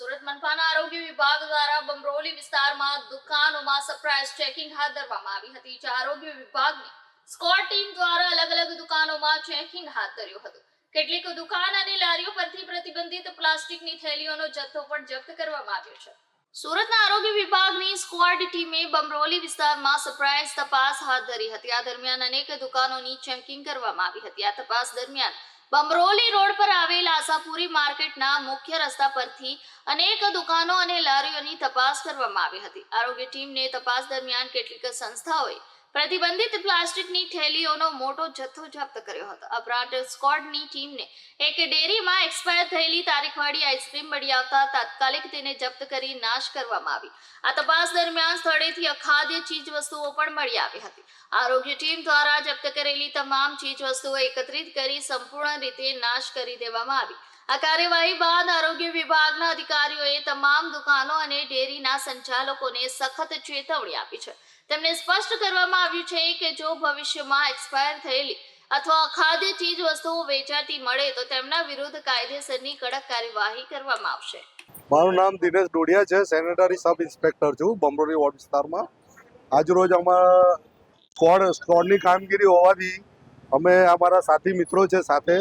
સુરત મનપાના આરોગ્ય વિભાગ દ્વારા બમરોલી વિસ્તારમાં દુકાનોમાં સરપ્રાઇઝ ચેકિંગ હાથ ધરવામાં આવી હતી જે આરોગ્ય વિભાગની સ્કોટ ટીમ દ્વારા અલગ અલગ દુકાનોમાં ચેકિંગ હાથ ધર્યું હતું. કેટલીક દુકાન અને લારીઓ પરથી પ્રતિબંધિત પ્લાસ્ટિકની થેલીઓનો જથ્થો પણ જપ્ત કરવામાં આવ્યો છે. સુરતના આરોગ્ય વિભાગની સ્ક્વોડ ટીમે બમરોલી વિસ્તારમાં સરપ્રાઇઝ તપાસ હાથ ધરી હતી. આ દરમિયાન અનેક દુકાનોની ચેકિંગ કરવામાં આવી હતી. આ તપાસ દરમિયાન બમરોલી રોડ પર આવેલ આશાપુરી માર્કેટના મુખ્ય રસ્તા પરથી અનેક દુકાનો અને લારીઓની તપાસ કરવામાં આવી હતી. આરોગ્ય ટીમને તપાસ દરમિયાન કેટલીક સંસ્થાઓએ પ્રતિબંધિત પ્લાસ્ટિકની થેલીઓનો મોટો જથ્થો જપ્ત કર્યો હતો. અપરાધ સ્કોડની ટીમને એક ડેરીમાં એક્સપાયર થયેલી તારીખવાળી આઈસ્ક્રીમ મળી આવતા તાત્કાલિક તેને જપ્ત કરી નાશ કરવામાં આવી. આ તપાસ દરમિયાન સ્થળેથી અખાદ્ય ચીજ વસ્તુઓ પણ મળી આવી હતી. આરોગ્ય ટીમ દ્વારા જપ્ત કરેલી તમામ ચીજ વસ્તુઓ એકત્રિત કરી સંપૂર્ણ રીતે નાશ કરી દેવામાં આવી. આ કાર્યવાહી બાદ આરોગ્ય અધિકારીઓએ તમામ દુકાનો અને ડેરીના સંચાલકોને સખત ચેતવણી આપી છે. તેમને સ્પષ્ટ કરવામાં આવ્યું છે કે જો ભવિષ્યમાં એક્સપાયર થયેલી અથવા અખાદ્ય ચીજ વસ્તુઓ વેચાતી મળે તો તેમના વિરુદ્ધ કાયદેસરની કડક કાર્યવાહી કરવામાં આવશે. મારું નામ દિનેશ ડોડિયા છે, સેનેટરી સબ ઇન્સ્પેક્ટર છું બમરોલી વોર્ડ વિસ્તારમાં. આજરોજ અમારા સ્કોડ, સ્કોડની કામગીરી હોવાથી અમે અમારા સાથી મિત્રો છે સાથે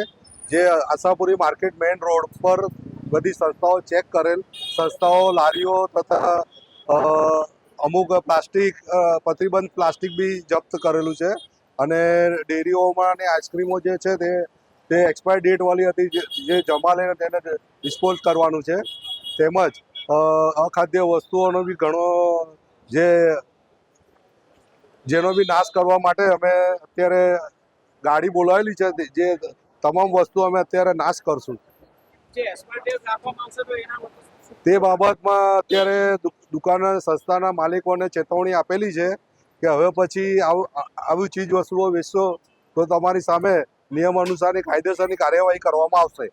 જે આશાપુરી માર્કેટ મેઇન રોડ પર બધી સંસ્થાઓ ચેક કરેલ. સંસ્થાઓ, લારીઓ તથા અમુક પ્લાસ્ટિક પ્રતિબંધ પ્લાસ્ટિક બી જપ્ત કરેલું છે. અને ડેરીઓમાં અને આઈસ્ક્રીમો જે છે તે તે એક્સપાયર ડેટ વાળી હતી જે- જમા લઈને તેને ડિસ્પોઝ કરવાનું છે. તેમજ અખાદ્ય વસ્તુઓનો બી ઘણો જે, જેનો બી નાશ કરવા માટે અમે અત્યારે ગાડી બોલાવેલી છે. જે તમામ વસ્તુ અમે અત્યારે નાશ કરશું. તો બાબતમાં અત્યારે દુકાન સંસ્થાના માલિકોને ચેતવણી આપેલી છે કે હવે પછી આવી ચીજ વસ્તુઓ વેચશો તો તમારી સામે નિયમ અનુસારની કાયદેસરની કાર્યવાહી કરવામાં આવશે.